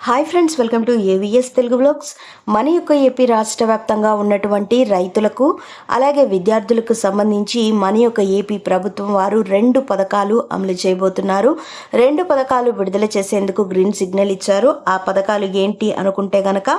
Hi friends welcome to AVS Telugu blogs మన యొక్క AP రాష్ట్ర వ్యాప్తంగా ఉన్నటువంటి రైతులకు అలాగే విద్యార్థులకు సంబంధించి మన యొక్క ఏపీ ప్రభుత్వం వారు రెండు పథకాలు అమలు చేయబోతున్నారు. రెండు పథకాలు విడుదల చేసేందుకు గ్రీన్ సిగ్నల్ ఇచ్చారు. ఆ పథకాలు ఏంటి అనుకుంటే గనక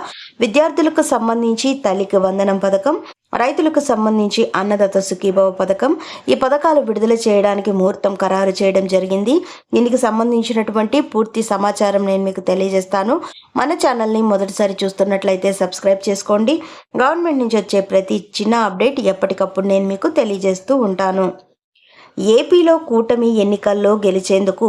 విద్యార్థులకు సంబంధించి తల్లికి వందనం పథకం రైతులకు సంబంధించి అన్నదాత సుఖీభవ పథకం ఈ పథకాలు విడుదల చేయడానికి ముహూర్తం ఖరారు చేయడం జరిగింది. దీనికి సంబంధించినటువంటి పూర్తి సమాచారం నేను మీకు తెలియజేస్తాను. మన ఛానల్ని మొదటిసారి చూస్తున్నట్లయితే సబ్స్క్రైబ్ చేసుకోండి. గవర్నమెంట్ నుంచి వచ్చే ప్రతి చిన్న అప్డేట్ ఎప్పటికప్పుడు నేను మీకు తెలియజేస్తూ ఉంటాను. ఏపీలో కూటమి ఎన్నికల్లో గెలిచేందుకు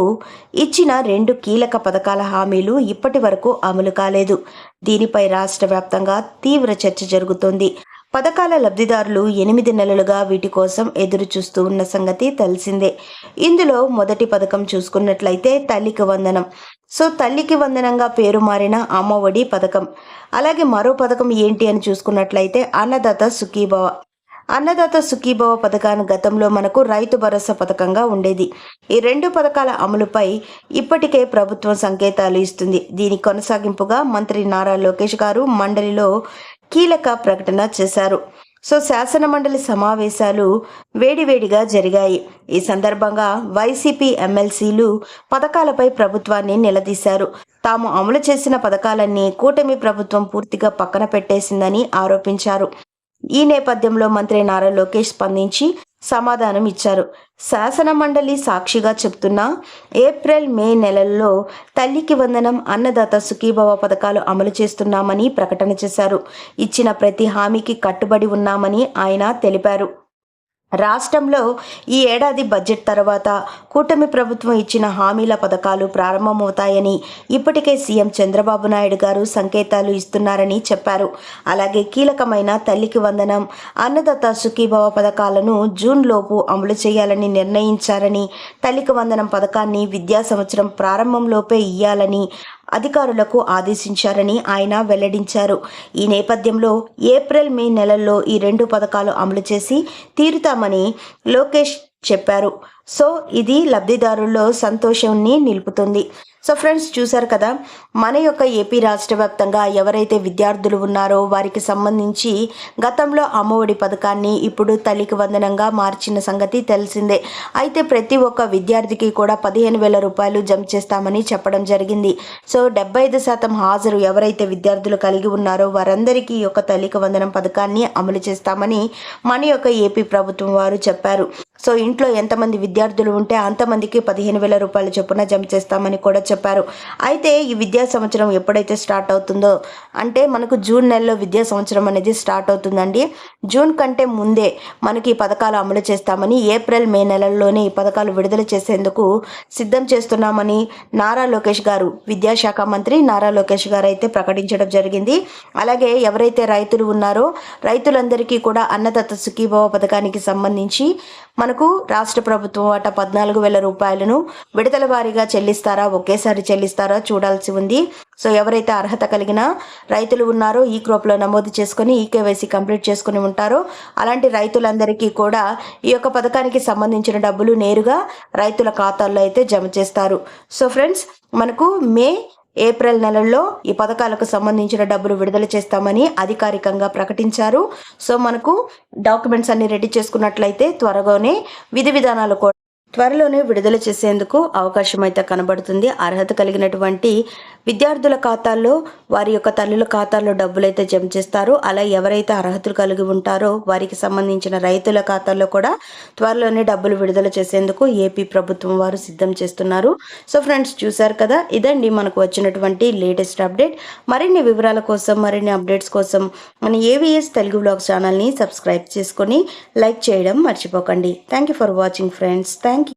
ఇచ్చిన రెండు కీలక పథకాల హామీలు ఇప్పటి వరకు అమలు కాలేదు. దీనిపై రాష్ట్ర వ్యాప్తంగా తీవ్ర చర్చ జరుగుతోంది. పథకాల లబ్ధిదారులు ఎనిమిది నెలలుగా వీటి కోసం ఎదురు చూస్తూ ఉన్న సంగతి తెలిసిందే. ఇందులో మొదటి పథకం చూసుకున్నట్లయితే తల్లికి వందనం. సో తల్లికి వందనంగా పేరు మారిన అమ్మఒడి పథకం. అలాగే మరో పథకం ఏంటి అని చూసుకున్నట్లయితే అన్నదాత సుఖీభవ. అన్నదాత సుఖీభవ పథకాన్ని గతంలో మనకు రైతు భరోసా పథకంగా ఉండేది. ఈ రెండు పథకాల అమలుపై ఇప్పటికే ప్రభుత్వం సంకేతాలు ఇస్తుంది. దీని కొనసాగింపుగా మంత్రి నారా లోకేష్ గారు మండలిలో కీలక ప్రకటన చేశారు. సో శాసన మండలి సమావేశాలు వేడివేడిగా జరిగాయి. ఈ సందర్భంగా వైసీపీ ఎమ్మెల్సీలు పథకాలపై ప్రభుత్వాన్ని నిలదీశారు. తాము అమలు చేసిన పథకాలన్నీ కూటమి ప్రభుత్వం పూర్తిగా పక్కన పెట్టేసిందని ఆరోపించారు. ఈ నేపథ్యంలో మంత్రి నారా లోకేష్ స్పందించి సమాధానం ఇచ్చారు. శాసన మండలి సాక్షిగా చెప్తున్నా ఏప్రిల్ మే నెలల్లో తల్లికి వందనం అన్నదాత సుఖీభవ పథకాలు అమలు చేస్తున్నామని ప్రకటన చేశారు. ఇచ్చిన ప్రతి హామీకి కట్టుబడి ఉన్నామని ఆయన తెలిపారు. రాష్ట్రంలో ఈ ఏడాది బడ్జెట్ తర్వాత కూటమి ప్రభుత్వం ఇచ్చిన హామీల పథకాలు ప్రారంభమవుతాయని ఇప్పటికే సీఎం చంద్రబాబు నాయుడు గారు సంకేతాలు ఇస్తున్నారని చెప్పారు. అలాగే కీలకమైన తల్లికి వందనం అన్నదాత సుఖీభవ పథకాలను జూన్ లోపు అమలు చేయాలని నిర్ణయించారని తల్లికి వందనం పథకాన్ని విద్యా సంవత్సరం ప్రారంభంలోపే ఇయ్యాలని అధికారులకు ఆదేశించారని ఆయన వెల్లడించారు. ఈ నేపథ్యంలో ఏప్రిల్ మే నెలల్లో ఈ రెండు పథకాలు అమలు చేసి తీరుతామని లోకేష్ చెప్పారు. సో ఇది లబ్ధిదారుల్లో సంతోషాన్ని నిలుపుతుంది. సో ఫ్రెండ్స్ చూశారు కదా మన యొక్క ఏపీ రాష్ట్ర వ్యాప్తంగా ఎవరైతే విద్యార్థులు ఉన్నారో వారికి సంబంధించి గతంలో అమ్మఒడి పథకాన్ని ఇప్పుడు తల్లికి వందనంగా మార్చిన సంగతి తెలిసిందే. అయితే ప్రతి ఒక్క విద్యార్థికి కూడా పదిహేను వేల రూపాయలు జమ చేస్తామని చెప్పడం జరిగింది. సో డెబ్బై ఐదు శాతం హాజరు ఎవరైతే విద్యార్థులు కలిగి ఉన్నారో వారందరికీ యొక్క తల్లికి వందనం పథకాన్ని అమలు చేస్తామని మన యొక్క ఏపీ ప్రభుత్వం వారు చెప్పారు. సో ఇంట్లో ఎంతమంది విద్యార్థులు ఉంటే అంతమందికి పదిహేను వేల రూపాయల చొప్పున జమ చేస్తామని కూడా చెప్పారు. అయితే ఈ విద్యా సంవత్సరం ఎప్పుడైతే స్టార్ట్ అవుతుందో అంటే మనకు జూన్ నెలలో విద్యా సంవత్సరం అనేది స్టార్ట్ అవుతుందండి. జూన్ కంటే ముందే మనకి ఈ పథకాలు అమలు చేస్తామని ఏప్రిల్ మే నెలల్లోనే ఈ పథకాలు విడుదల చేసేందుకు సిద్ధం చేస్తున్నామని నారా లోకేష్ గారు విద్యాశాఖ మంత్రి నారా లోకేష్ గారు అయితే ప్రకటించడం జరిగింది. అలాగే ఎవరైతే రైతులు ఉన్నారో రైతులందరికీ కూడా అన్నదత్త సుఖీభవ పథకానికి సంబంధించి వరకు రాష్ట్ర ప్రభుత్వం వాటా పద్నాలుగు వేల రూపాయలను విడతల వారీగా చెల్లిస్తారా? ఒకేసారి చెల్లిస్తారా? చూడాల్సి ఉంది. సో ఎవరైతే అర్హత కలిగిన రైతులు ఉన్నారో ఈ క్రోప్లో నమోదు చేసుకొని ఈ కేవైసీ కంప్లీట్ చేసుకుని ఉంటారో. అలాంటి రైతులందరికీ కూడా ఈ యొక్క పథకానికి సంబంధించిన డబ్బులు నేరుగా రైతుల ఖాతాల్లో అయితే జమ చేస్తారు. సో ఫ్రెండ్స్ మనకు మే ఏప్రిల్ నెలల్లో ఈ పథకాలకు సంబంధించిన డబ్బులు విడుదల చేస్తామని అధికారికంగా ప్రకటించారు. సో మనకు డాక్యుమెంట్స్ అన్ని రెడీ చేసుకున్నట్లయితే త్వరగానే విధి విధానాలు కూడా త్వరలోనే విడుదల చేసేందుకు అవకాశం అయితే కనబడుతుంది. అర్హత కలిగినటువంటి విద్యార్థుల ఖాతాల్లో వారి యొక్క తల్లుల ఖాతాల్లో డబ్బులు అయితే జమ చేస్తారు. అలా ఎవరైతే అర్హతలు కలిగి ఉంటారో వారికి సంబంధించిన రైతుల ఖాతాల్లో కూడా త్వరలోనే డబ్బులు విడుదల చేసేందుకు ఏపీ ప్రభుత్వం వారు సిద్ధం చేస్తున్నారు. సో ఫ్రెండ్స్ చూశారు కదా? ఇదండి మనకు వచ్చినటువంటి లేటెస్ట్ అప్డేట్. మరిన్ని వివరాల కోసం మరిన్ని అప్డేట్స్ కోసం మన ఏవిఎస్ తెలుగు బ్లాగ్ ఛానల్ని సబ్స్క్రైబ్ చేసుకొని లైక్ చేయడం మర్చిపోకండి. Thank you for watching friends thank